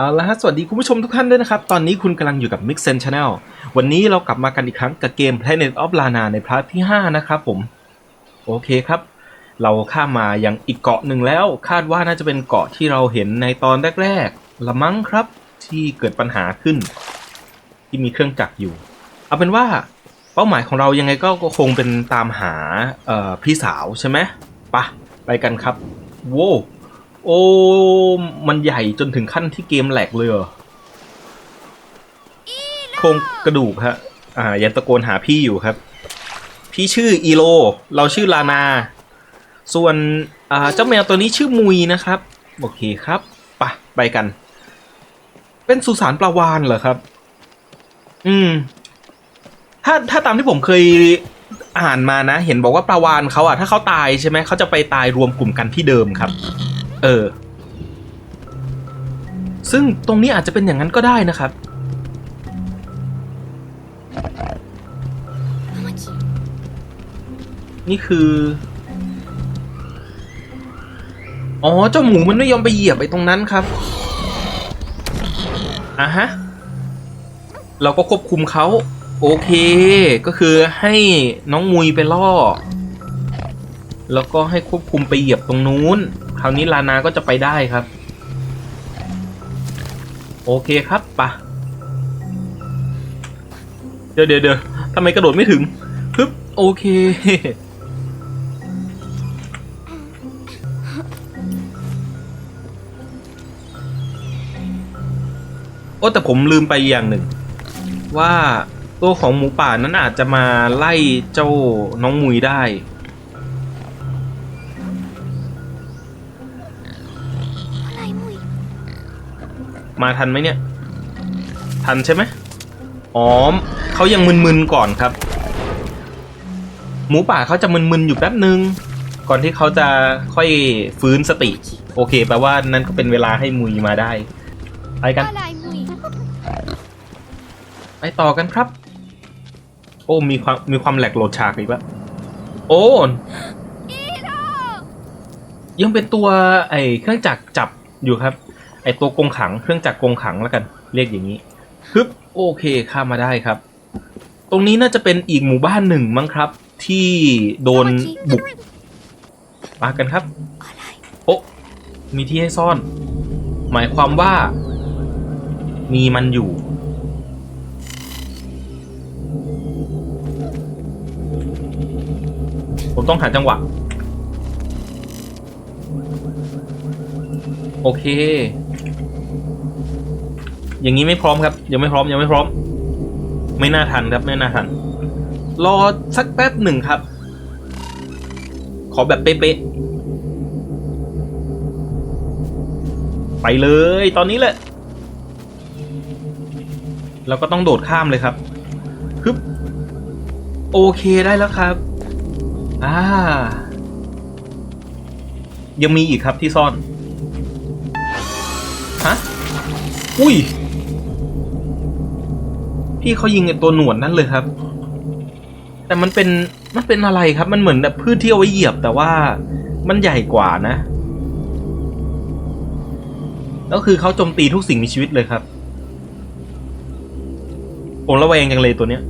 เอาละฮะสวัสดีคุณผู้ชมทุกท่านด้วยนะครับ ตอนนี้คุณกำลังอยู่กับ Mix Sen Channel วันนี้เรากลับมากันอีกครั้งกับเกม Planet of Lana ในพาร์ทที่ 5 นะครับผม โอเคครับ เราข้ามมายังอีกเกาะหนึ่งแล้ว คาดว่าน่าจะเป็นเกาะที่เราเห็นในตอนแรกๆละมั้งครับ ที่เกิดปัญหาขึ้น ที่มีเครื่องจักรอยู่ เอาเป็นว่าเป้าหมายของเรายังไงก็คงเป็นตามหาพี่สาวใช่ไหมปะไปกันครับโว้ โอ้ มันใหญ่จนถึงขั้นที่เกมแหลกเลยเหรอโครงกระดูกฮะ อ่า ยังตะโกนหาพี่อยู่ครับ พี่ชื่ออีโล เราชื่อลานา ส่วน อ่า เจ้าแมวตัวนี้ชื่อมุยนะครับ โอเคครับปะไปกัน เป็นสุสานปลาวานเหรอครับ อืม ถ้าถ้าตามที่ผมเคยอ่านมานะ เห็นบอกว่าปลาวานเขาอะถ้าเขาตายใช่ไหม เขาจะไปตายรวมกลุ่มกันที่เดิมครับ เออ ซึ่งตรงนี้อาจจะเป็นอย่างนั้นก็ได้นะครับ นี่คือ อ๋อ เจ้าหมูมันไม่ยอมไปเหยียบไอ้ตรงนั้นครับอะฮะ เราก็ควบคุมเขาโอเค ก็คือให้น้องมุยไปล่อ แล้วก็ให้ควบคุมไปเหยียบตรงนู้น คราวนี้ลานาก็จะไปได้ครับ โอเคครับปะเดี๋ยวเดี๋ยวเดี๋ยวทำไมกระโดดไม่ถึงฮึบโอเค โอ้แต่ผมลืมไปอย่างหนึ่ง ว่าตัวของหมูป่านั้นอาจจะมาไล่เจ้าน้องมุยได้ มาทันไหมเนี่ย ทันใช่ไหมอ๋อเขายังมึนๆก่อนครับ หมูป่าเขาจะมึนๆอยู่แป๊บนึง ก่อนที่เขาจะค่อยฟื้นสติ โอเคแปลว่านั่นก็เป็นเวลาให้มุยมาได้ไปกันอะไรมุยไปต่อกันครับ โอ้มีความมีความแหลกโหลดฉากอีกแล้วโอ้ยังเป็นตัวไอ้เครื่องจักรจับอยู่ครับ ไอ้ตัวกรงขังเครื่องจักรกรงขังแล้วกัน เรียกอย่างนี้ฮึบโอเคข้ามมาได้ครับ ตรงนี้น่าจะเป็นอีกหมู่บ้านหนึ่งมั้งครับ ที่โดนบุกมากันครับอะไรโอ้มีที่ให้ซ่อน หมายความว่า มีมันอยู่ผมต้องหาจังหวะ โอเค อย่างนี้ไม่พร้อมครับ ยังไม่พร้อมยังไม่พร้อม ไม่น่าทันครับไม่น่าทัน รอสักแป๊บหนึ่งครับ ขอแบบเป๊ะๆไปเลยตอนนี้แหละเราก็ต้องโดดข้ามเลยครับฮึบโอเคได้แล้วครับ อ่า ยังมีอีกครับที่ซ่อน ฮะ อุ้ย พี่เขายิงไอ้ตัวหนวดนั่นเลยครับ แต่มันเป็นมันเป็นอะไรครับ มันเหมือนแบบพืชที่เอาไว้เหยียบ แต่ว่ามันใหญ่กว่านะ แล้วคือเขาโจมตีทุกสิ่งมีชีวิตเลยครับ ผมระแวงจังเลยตัวเนี้ย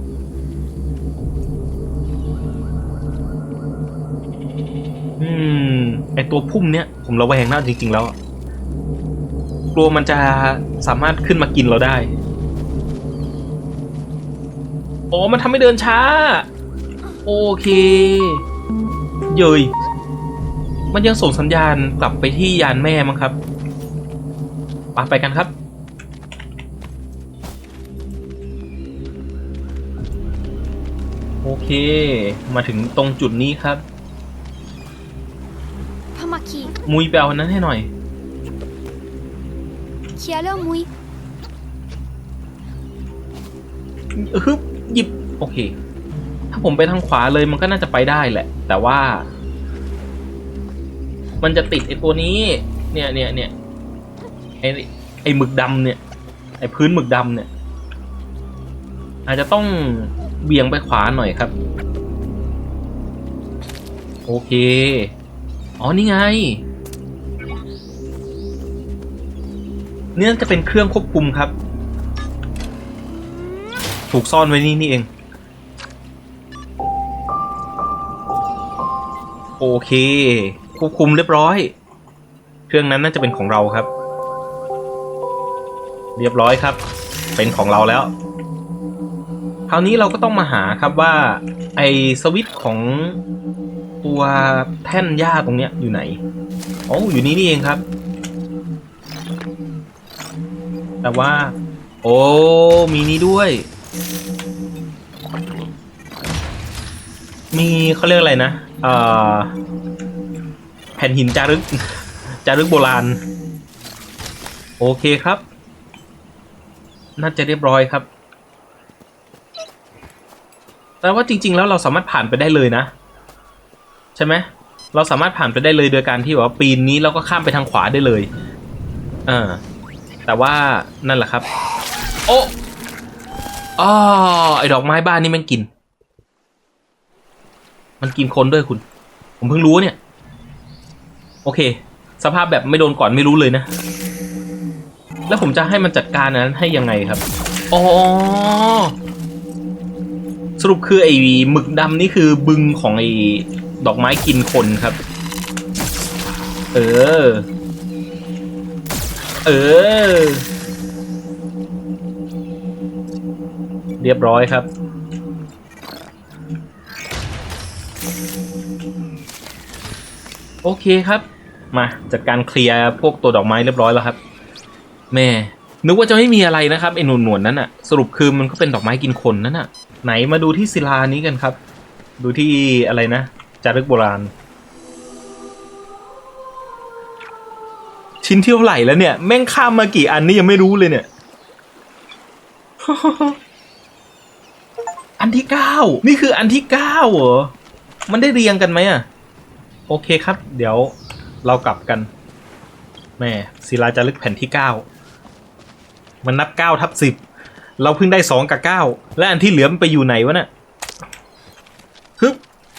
อืมไอตัวพุ่มเนี้ยผมระแวงนะจริง ๆ แล้ว กลัวมันจะสามารถขึ้นมากินเราได้ โอ้มันทำให้เดินช้า โอเค เยยมันยังส่งสัญญาณกลับไปที่ยานแม่มั้งครับไปไปกันครับ โอเค มาถึงตรงจุดนี้ครับพามาคีมุยไปเอาอันนั้นให้หน่อย เคลียร์แล้วมุยฮึบห ยิบโอเค ถ้าผมไปทางขวาเลยมันก็น่าจะไปได้แหละ แต่ว่า มันจะติดไอ้ตัวนี้ เนี่ยเนี่ยเนี่ยไอ้ไอ้หมึกดำเนี่ย ไอ้พื้นหมึกดำเนี่ย อาจจะต้องเบี่ยงไปขวาหน่อยครับ โอเค อ๋อนี่ไงเนี่น่าจะเป็นเครื่องควบคุมครับ ถูกซ่อนไว้นี่นี่เอง โอเคควบคุมเรียบร้อย เครื่องนั้นน่าจะเป็นของเราครับ เรียบร้อยครับ เป็นของเราแล้ว คราวนี้เราก็ต้องมาหาครับว่า ไอสวิตของตัวแท่นหญ้าตรงเนี้ยอยู่ไหนโอ๋ออยู่นี่นี่เองครับ แต่ว่า โอ้มีนี้ด้วย มีเขาเรียกอะไรนะเอ่อแผ่นหินจารึก จารึกโบราณ โอเคครับ น่าจะเรียบร้อยครับ แต่ว่าจริง ๆ แล้วเราสามารถผ่านไปได้เลยนะ ใช่ไหมเราสามารถผ่านไปได้เลยโดยการที่แบบว่าปีนนี้เราก็ข้ามไปทางขวาได้เลยอ่าแต่ว่านั่นแหละครับ โอ้อ๋อไอดอกไม้บ้านนี่มันกิน มันกินคนด้วยคุณ ผมเพิ่งรู้เนี่ย โอเค สภาพแบบไม่โดนก่อนไม่รู้เลยนะ แล้วผมจะให้มันจัดการนนั้นให้ยังไงครับอ๋อสรุปคือไอ้หมึกดำนี่คือบึงของไอ้ดอกไม้กินคนครับ เออ เออ เรียบร้อยครับ โอเคครับ มาจัดการเคลียร์พวกตัวดอกไม้เรียบร้อยแล้วครับ แม่นึกว่าจะไม่มีอะไรนะครับไอ้หนวดหนวดนั้นอะสรุปคือมันก็เป็นดอกไม้กินคนนั่นอะไหนมาดูที่ศิลานี้กันครับ ดูที่อะไรนะจารึกโบราณ ชิ้นที่เท่าไหร่แล้วเนี่ย แม่งข้ามมากี่อันนี่ยังไม่รู้เลยเนี่ย อันที่เก้านี่คืออันที่เก้าเหรอ มันได้เรียงกันไหมอะ โอเคครับ เดี๋ยวเรากลับกันแม่ศิลาจารึกแผ่นที่เก้ามันนับเก้าทับสิบเราเพิ่งได้สองกับเก้าและอันที่เหลือมันไปอยู่ไหนวะเนี่ยฮึบ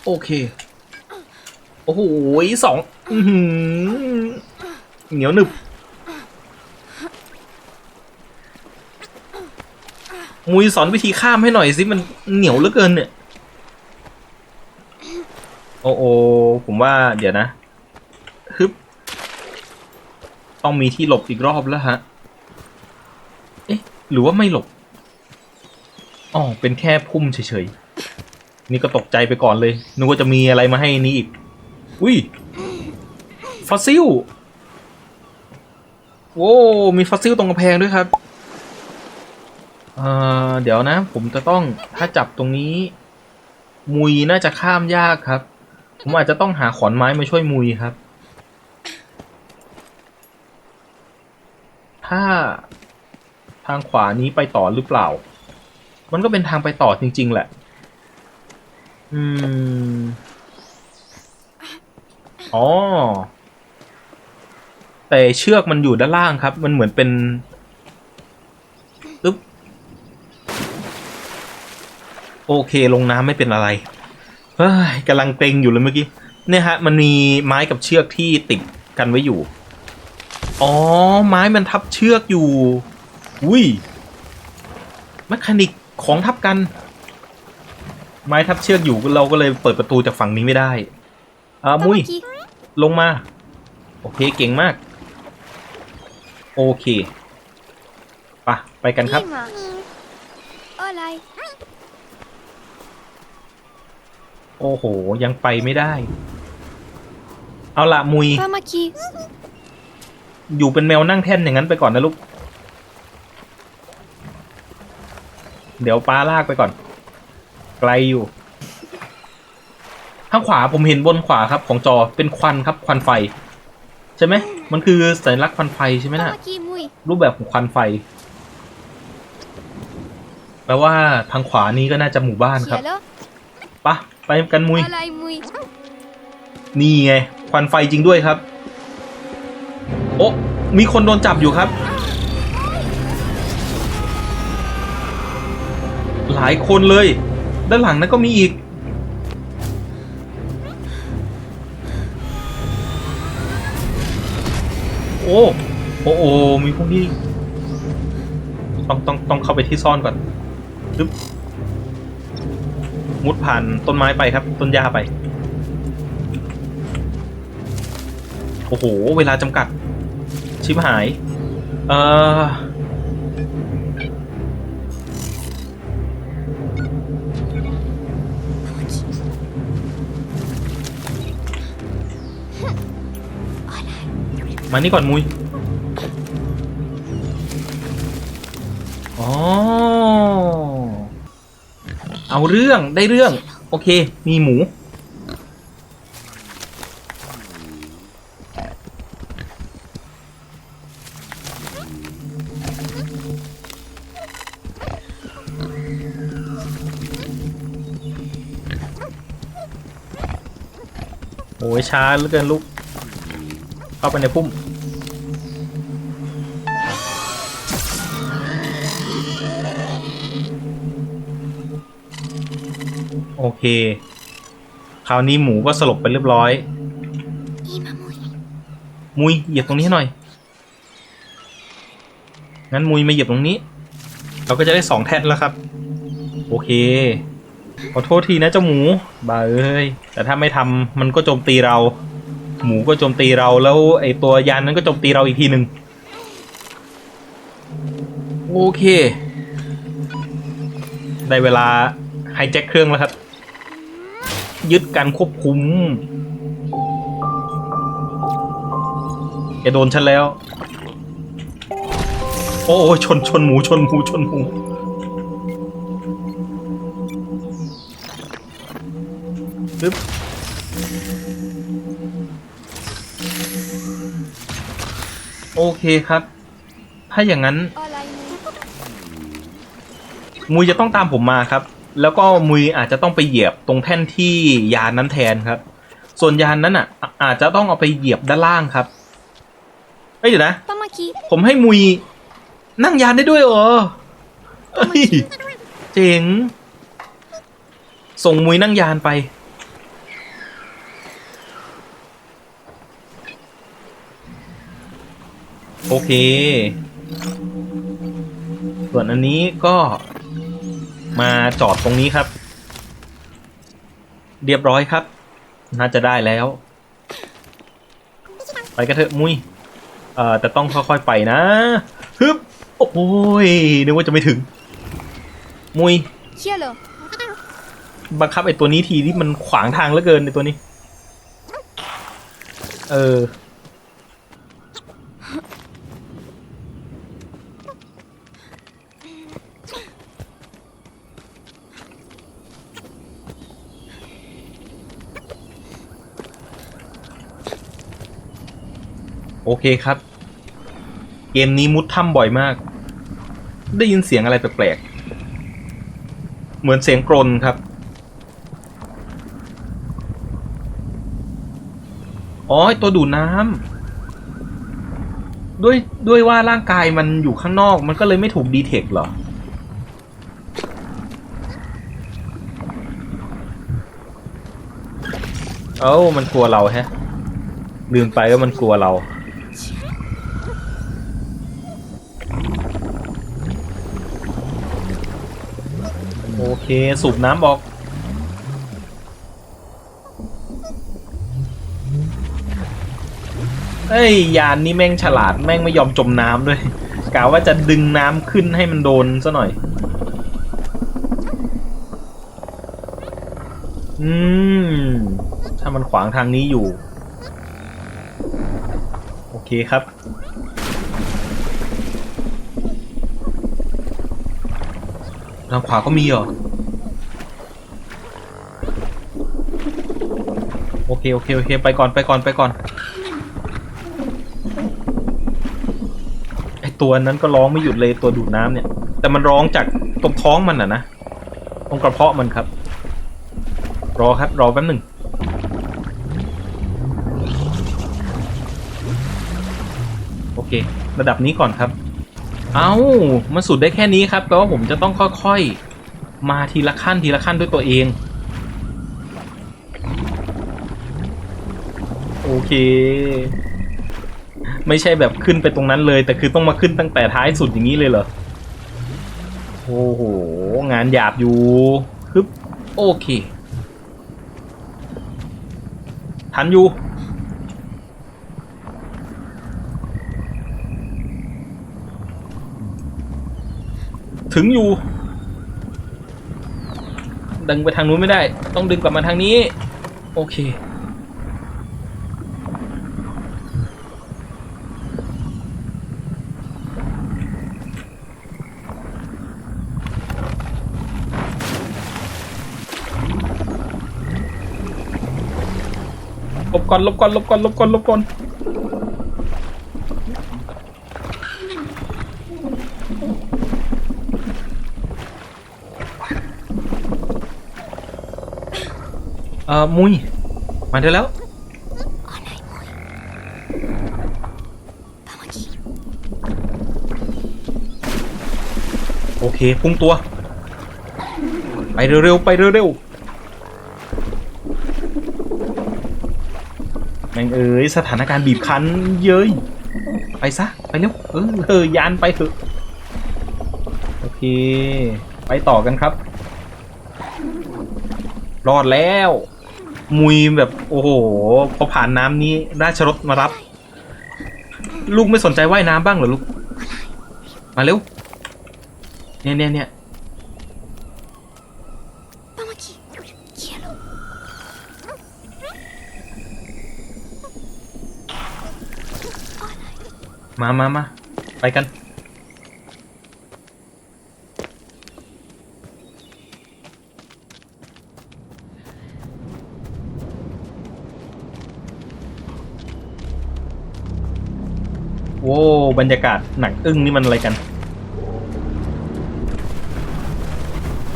โอเค โอ้โหสองเหนียวหนึบมุยสอนวิธีข้ามให้หน่อยสิ มันเหนียวเหลือเกินเนี่ย โอ้โอ ผมว่าเดี๋ยวนะฮึบต้องมีที่หลบอีกรอบแล้วฮะ เอ๊ะ หรือว่าไม่หลบ อ๋อ เป็นแค่พุ่มเฉยๆ นี่ก็ตกใจไปก่อนเลย นึกว่าจะมีอะไรมาให้นี่อีก อุ้ย ฟอสซิล โว้ มีฟอสซิลตรงกระแพงด้วยครับ เอ่อ เดี๋ยวนะ ผมจะต้อง ถ้าจับตรงนี้ มุยน่าจะข้ามยากครับ ผมอาจจะต้องหาขอนไม้มาช่วยมุยครับ ถ้าทางขวานี้ไปต่อหรือเปล่า มันก็เป็นทางไปต่อจริง ๆ แหละ อืม อ๋อ แต่เชือกมันอยู่ด้านล่างครับ มันเหมือนเป็นอึ๊บโอเคลงน้ำไม่เป็นอะไร ฮ้ยกำลังเกรงอยู่เลยเมื่อกี้ เนี่ยฮะ มันมีไม้กับเชือกที่ติดกันไว้อยู่ อ๋อ ไม้มันทับเชือกอยู่ อุ้ยแมคานิกของทับกัน ไม้ทับเชือกอยู่เราก็เลยเปิดประตูจากฝั่งนี้ไม่ได้อ่ามุย Tamaki. ลงมา โอเคเก่งมาก โอเคไปะไปกันครับ โอ้โห ยังไปไม่ได้ เอาละมุย Tamaki. อยู่เป็นแมวนั่งแท่นอย่างนั้นไปก่อนนะลูก เดี๋ยวป้าลากไปก่อน ไกลอยู่ทางขวาผมเห็นบนขวาครับ ของจอเป็นควันครับ ควันไฟ ใช่ไหม มันคือสัญลักษณ์ควันไฟใช่ไหมน่ะ Tamaki mui. รูปแบบของควันไฟ แปลว่าทางขวานี้ก็น่าจะหมู่บ้านครับ Kialo. ปะ ไปกันมุย Olay mui. นี่ไง ควันไฟจริงด้วยครับ โอ้มีคนโดนจับอยู่ครับ หลายคนเลย ด้านหลังนั้นก็มีอีก โอ้โอ้โอมีพวกนี้ ต้องต้องต้องเข้าไปที่ซ่อนก่อนปึ๊บ มุดผ่านต้นไม้ไปครับ ต้นหญ้าไป โอ้โห เวลาจำกัด ชิบหาย เออมานี่ก่อนมุย เอาเรื่องได้เรื่อง โอเค มีหมู โอ้ยช้าเหลือเกินลูก เข้าไปในพุ่ม ค คราวนี้หมูก็สลบไปเรียบร้อย มุยเหยียบตรงนี้หน่อย งั้นมุยมาเหยียบตรงนี้ เราก็จะได้สองแท่นแล้วครับ โอเค ขอโทษทีนะเจ้าหมูบ่าเอ้ย แต่ถ้าไม่ทำมันก็โจมตีเรา หมูก็โจมตีเราแล้วไอตัวยานนั้นก็โจมตีเราอีกทีหนึ่งโอเค ได้เวลาไฮแจ็คเครื่องแล้วครับ ยึดการควบคุมแกโดนฉันแล้ว โอ้ยชนชนหมูชนหมูชนหมูปึ๊บโอเคครับ ถ้าอย่างนั้นอะไรねมุยจะต้องตามผมมาครับ แล้วก็มุยอาจจะต้องไปเหยียบตรงแท่นที่ยานนั้นแทนครับ ส่วนยานนั้นอะอะอาจจะต้องเอาไปเหยียบด้านล่างครับเอ้ยเดี๋ยวนะ玉木ผมให้มุยนั่งยานได้ด้วยเหรอเอ้ยเจ๋ง ส่งมุยนั่งยานไป โอเค ส่วนอันนี้ก็ มาจอดตรงนี้ครับ เรียบร้อยครับ น่าจะได้แล้ว ไปกันเถอะมุยเอ่อแต่ต้องค่อยๆไปนะฮึบโอ้ยนึกว่าจะไม่ถึง มุยเชี่ยเลยบังคับไอตัวนี้ทีที่มันขวางทางเหลือเกินในตัวนี้ เออ เคครับ เกมนี้มุดถ้ำบ่อยมาก ได้ยินเสียงอะไรแปลกๆ เหมือนเสียงกรนครับ อ๋อตัวดูดน้ำด้วยด้วยว่าร่างกายมันอยู่ข้างนอกมันก็เลยไม่ถูกดีเทคเหรอเอ้ามันกลัวเราแฮะ ลืมไปว่ามันกลัวเรา โอ เคสูบน้ำออก เอ้ยยานนี่แม่งฉลาดแม่งไม่ยอมจมน้ำด้วยกะว่าจะดึงน้ำขึ้นให้มันโดนซะหน่อย อืม ถ้ามันขวางทางนี้อยู่ โอเคครับทางขวาก็มีเหรอ โอ เคโอเคโอเคไปก่อนไปก่อนไปก่อนไอตัวนั้นก็ร้องไม่หยุดเลยตัวดูดน้ำเนี่ย แต่มันร้องจากตรงท้องมันอะนะตรงกระเพาะมันครับ รอครับรอแป๊บหนึ่งโอเค ระดับนี้ก่อนครับ เอา้ามันสุดได้แค่นี้ครับแปลว่าผมจะต้องค่อยๆ มาทีละขั้นทีละขั้นด้วยตัวเอง เค ไม่ใช่แบบขึ้นไปตรงนั้นเลย แต่คือต้องมาขึ้นตั้งแต่ท้ายสุดอย่างนี้เลยเหรอ โอ้โห งานหยาบอยู่ฮึบโอเค ทันอยู่ถึงอยู่ ดึงไปทางนู้นไม่ได้ ต้องดึงกลับมาทางนี้ โอเค ก่อนลบก่อนลบก่อนลบก่อนลบก่อนเอ่อมุยมาได้แล้วโอเคพุ่งตัว ไปเร็วๆไปเร็วๆ แม่งเอ้ยสถานการณ์บีบคั้นเย้ยไปซะ ไปเร็วเออเออยานไปเถอะ โอเค ไปต่อกันครับ รอดแล้ว มุยแบบ โอ้โห พอผ่านน้ำนี้ ราชรถมารับ ลูกไม่สนใจว่ายน้ำบ้างเหรอลูก มาเร็ว เนี่ยเนี่ยเนี่ย มามามาไปกัน โว้บรรยากาศหนักอึ้งนี่มันอะไรกัน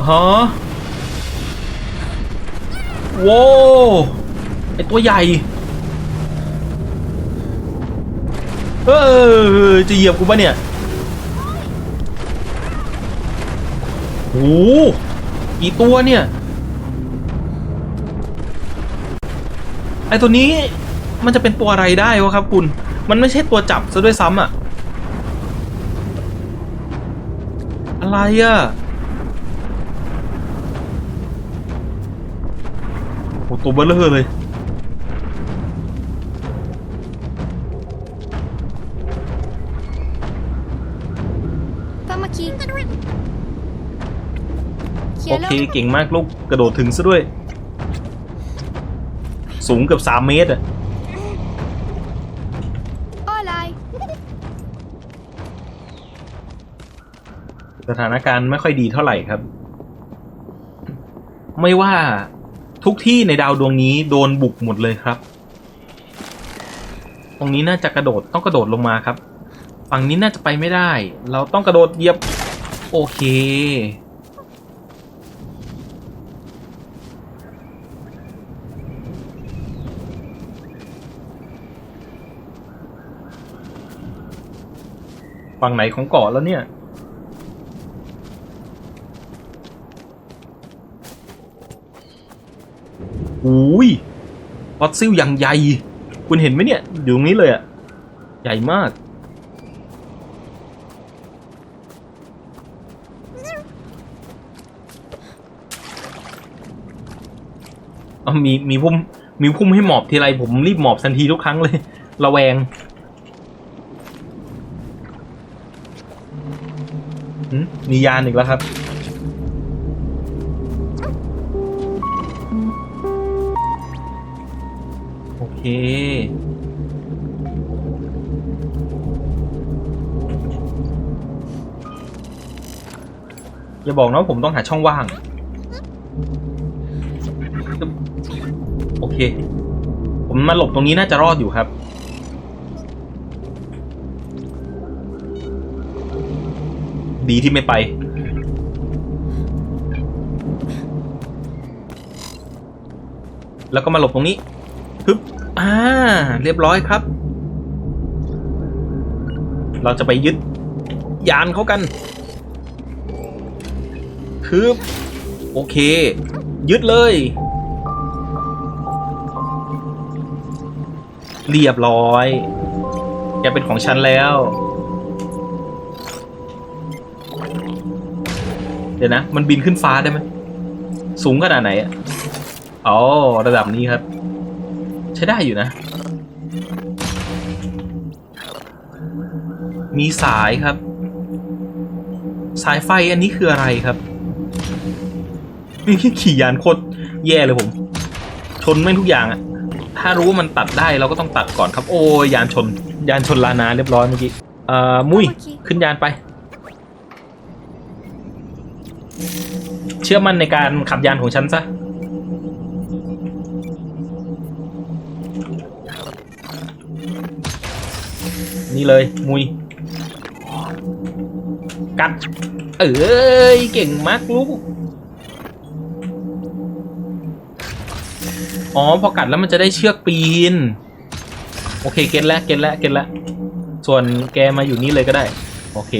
ฮะโว้ไอตัวใหญ่ เออจะเหยียบกูปะเนี่ยโหกี่ตัวเนี่ย ไอตัวนี้มันจะเป็นตัวอะไรได้วะครับคุณ มันไม่ใช่ตัวจับซะด้วยซ้ำอะอะไรอะโอ้ตัวเบลเลอร์เลย เคเก่งมากลูกกระโดดถึงซะด้วย สูงเกือบสามเมตรอะสถานการณ์ไม่ค่อยดีเท่าไหร่ครับ ไม่ว่าทุกที่ในดาวดวงนี้โดนบุกหมดเลยครับ ตรงนี้น่าจะกระโดดต้องกระโดดลงมาครับ ฝั่งนี้น่าจะไปไม่ได้ เราต้องกระโดดเยียบ โอเค ฝั่งไหนของเกาะแล้วเนี่ย อุ้ยฟอสซิลอย่างใหญ่ คุณเห็นไหมเนี่ย อยู่ตรงนี้เลยอะใหญ่มาก มีมีพุ่มมีพุ่มให้หมอบทีไรผมรีบหมอบทันทีทุกครั้งเลย ระแวง มียานอีกแล้วครับ โอเค อย่าบอกนะว่าผมต้องหาช่องว่าง โอเค ผมมาหลบตรงนี้น่าจะรอดอยู่ครับ ดีที่ไม่ไป แล้วก็มาหลบตรงนี้ฮึบอ่า เรียบร้อยครับ เราจะไปยึดยานเขากันคือโอเค ยึดเลย เรียบร้อยแกเป็นของฉันแล้ว เดี๋ยวนะ มันบินขึ้นฟ้าได้ไหมสูงขนาดไหนอะอ๋อระดับนี้ครับ ใช้ได้อยู่นะ มีสายครับ สายไฟอันนี้คืออะไรครับนี่ขี่ยานโคตรแย่เลยผม ชนแม่งทุกอย่างอะถ้ารู้ว่ามันตัดได้เราก็ต้องตัดก่อนครับ โอ้ยยานชน ยานชนลานาเรียบร้อยเมื่อกี้เอ่อมุ้ยขึ้นยานไป เชื่อมั่นในการขับยานของฉันซะ นี่เลย มุย กัด เอ้ย เก่งมากลูก อ๋อ พอกัดแล้วมันจะได้เชือกปีน โอเค เก็ตแล้ว เก็ตแล้ว เก็ตแล้ว ส่วนแกมาอยู่นี่เลยก็ได้ โอเค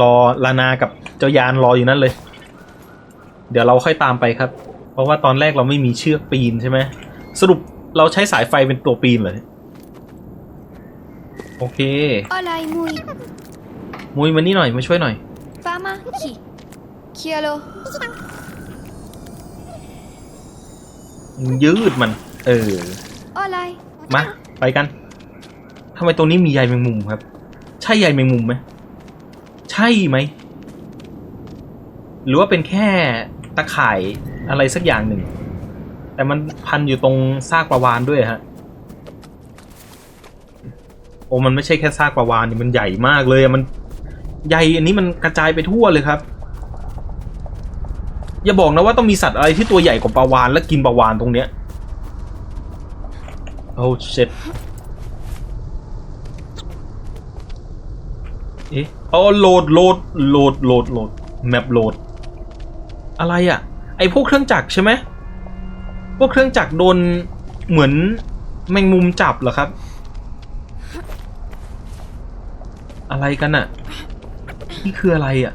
รอลานากับเจ้ายานรออยู่นั่นเลย เดี๋ยวเราค่อยตามไปครับ เพราะว่าตอนแรกเราไม่มีเชือกปีนใช่ไหมสรุปเราใช้สายไฟเป็นตัวปีนเหรอโอเค Hola, muy. มุยมานี่หน่อยมาช่วยหน่อย Fama, qui? Quiero. ยืดมัน เออ Hola. มา ไปกันทำไมตรงนี้มีใยแมงมุมครับ ใช่ใยแมงมุมไหม ใช่ไหม หรือว่าเป็นแค่ตะข่ายอะไรสักอย่างหนึ่ง แต่มันพันอยู่ตรงซากปลาวานด้วยฮะ โอ้มันไม่ใช่แค่ซากปลาวานนี่มันใหญ่มากเลยมันใยอันนี้มันกระจายไปทั่วเลยครับ อย่าบอกนะว่าต้องมีสัตว์อะไรที่ตัวใหญ่กว่าปลาวานแล้วกินปลาวานตรงเนี้ยโอ้เช็ดเอ๊ะ โอ๋อโหลดโหลดโหลดโหลดโหลดแมปโหลด อะไรอะ่ะ ไอพวกเครื่องจักรใช่ไหมพวกเครื่องจักรโดนเหมือนแมงมุมจับเหรอครับ อะไรกันอะ่ะนี่คืออะไรอะ่ะ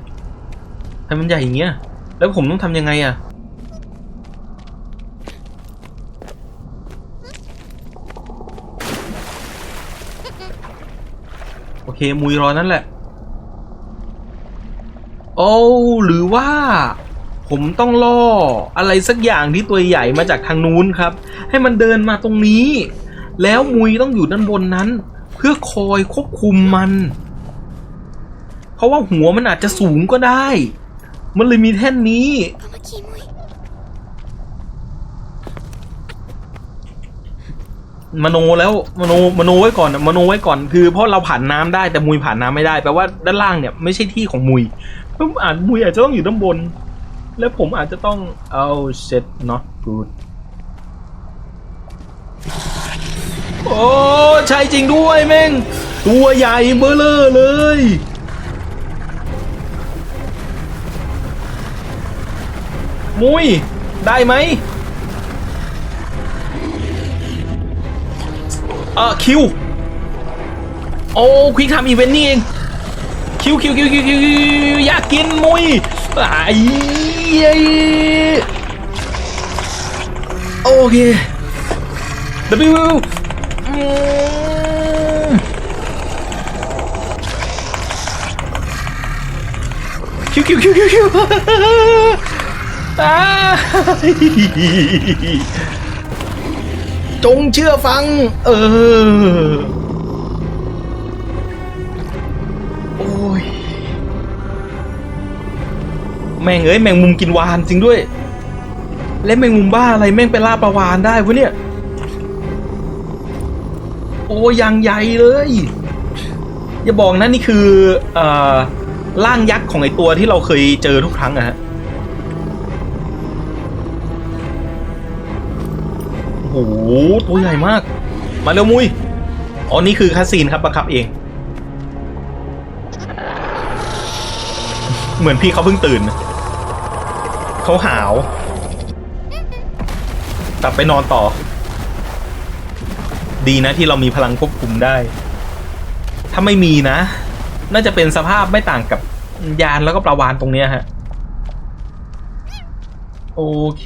ทำไมมันใหญ่อย่างเงี้ยแล้วผมต้องทำยังไงอะโอเคมุยรอนั่นแหละ โอ้หรือว่า ผมต้องล่ออะไรสักอย่างที่ตัวใหญ่มาจากทางนู้นครับ ให้มันเดินมาตรงนี้ แล้วมุยต้องอยู่ด้านบนนั้น เพื่อคอยควบคุมมัน เพราะว่าหัวมันอาจจะสูงก็ได้ มันเลยมีแท่นนี้มโนแล้วมโนมโนไว้ก่อนอะมโนไว้ก่อนคือเพราะเราผ่านน้ำได้แต่มุยผ่านน้ำไม่ได้แปลว่าด้านล่างเนี่ยไม่ใช่ที่ของมุย เพราะอาจมุยอาจจะต้องอยู่ด้านบน และผมอาจจะต้องเอา shit not good โอ้ใช่จริงด้วยแม่ง ตัวใหญ่เบ้อเลอเลย มุย ได้ไหมเออคิว โอ้ควิกทำอีเวนต์นี่เอง คิวคิวคิวคิวคิวคิวอยากกินมุยไอ้โอเค W อืมคิวคิวคิวคิวคิวจงเชื่อฟัง เออ แม่งเอ้ยแมงมุมกินวานจริงด้วย และแมงมุมบ้าอะไรแม่งไปล่าปลาวานได้วะเนี่ย โอ้ยังใหญ่เลย อย่าบอกนะนี่คือเอ่อร่างยักษ์ของไอตัวที่เราเคยเจอทุกครั้งอะฮะโอ้โหตัวใหญ่มาก มาเร็วมุยอ๋อนี่คือคาซีนครับบังคับเอง เหมือนพี่เขาเพิ่งตื่น เขาหาว กลับไปนอนต่อ ดีนะที่เรามีพลังควบคุมได้ ถ้าไม่มีนะ น่าจะเป็นสภาพไม่ต่างกับยานแล้วก็ปลาวานตรงเนี้ยฮะ โอเค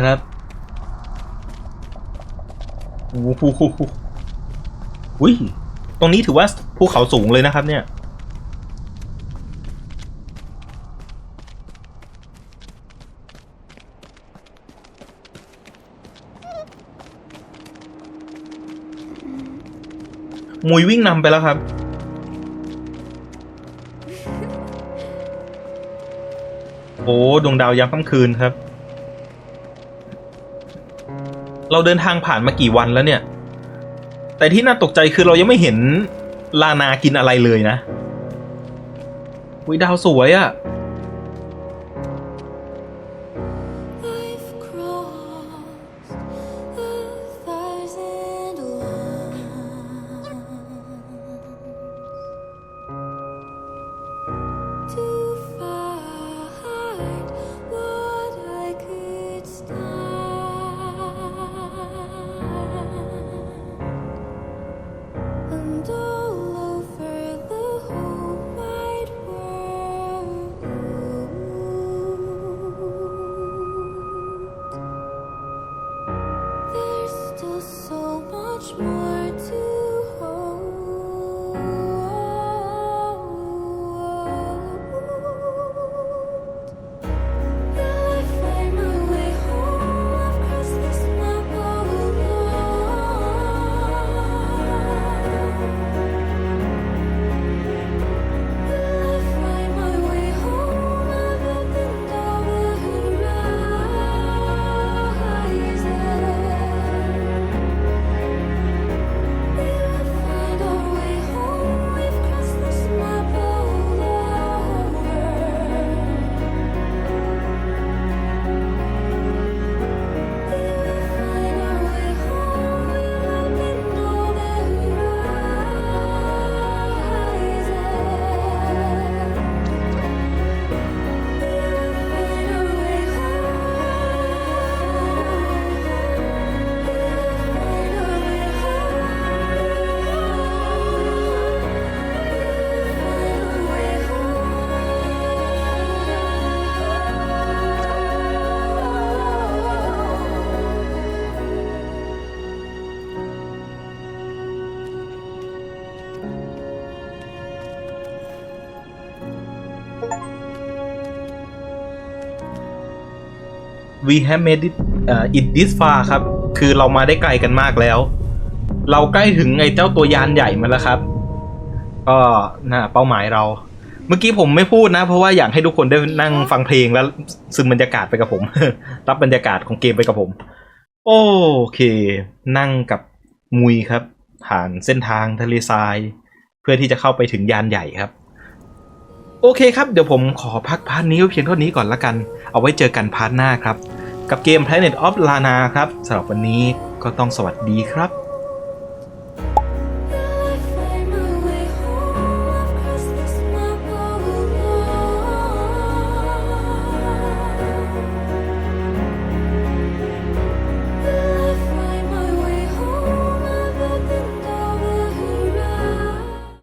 ครับโอ้โหอุ้ย ตรงนี้ถือว่าภูเขาสูงเลยนะครับเนี่ย มุยวิ่งนำไปแล้วครับ โอ้ดวงดาวยามค่ำคืนครับ เราเดินทางผ่านมากี่วันแล้วเนี่ย แต่ที่น่าตกใจคือเรายังไม่เห็นลานากินอะไรเลยนะวิดาวสวยอะ่ะ วีแฮมเมดิอิดดิสฟาครับ คือเรามาได้ไกลกันมากแล้ว เราใกล้ถึงไอ้เจ้าตัวยานใหญ่มาแล้วครับ ก็น่าเป้าหมายเรา เมื่อกี้ผมไม่พูดนะ เพราะว่าอยากให้ทุกคนได้นั่งฟังเพลงแล้วซึมบรรยากาศไปกับผม รับบรรยากาศของเกมไปกับผม โอเค นั่งกับมุยครับ ผ่านเส้นทางทะเลทราย เพื่อที่จะเข้าไปถึงยานใหญ่ครับ โอเคครับ เดี๋ยวผมขอพักพาร์ทนี้เพียงเท่านี้ก่อนละกัน เอาไว้เจอกันพาร์ทหน้าครับ กับเกม Planet of Lana ครับสำหรับวันนี้ก็ต้องสวัสดีครับ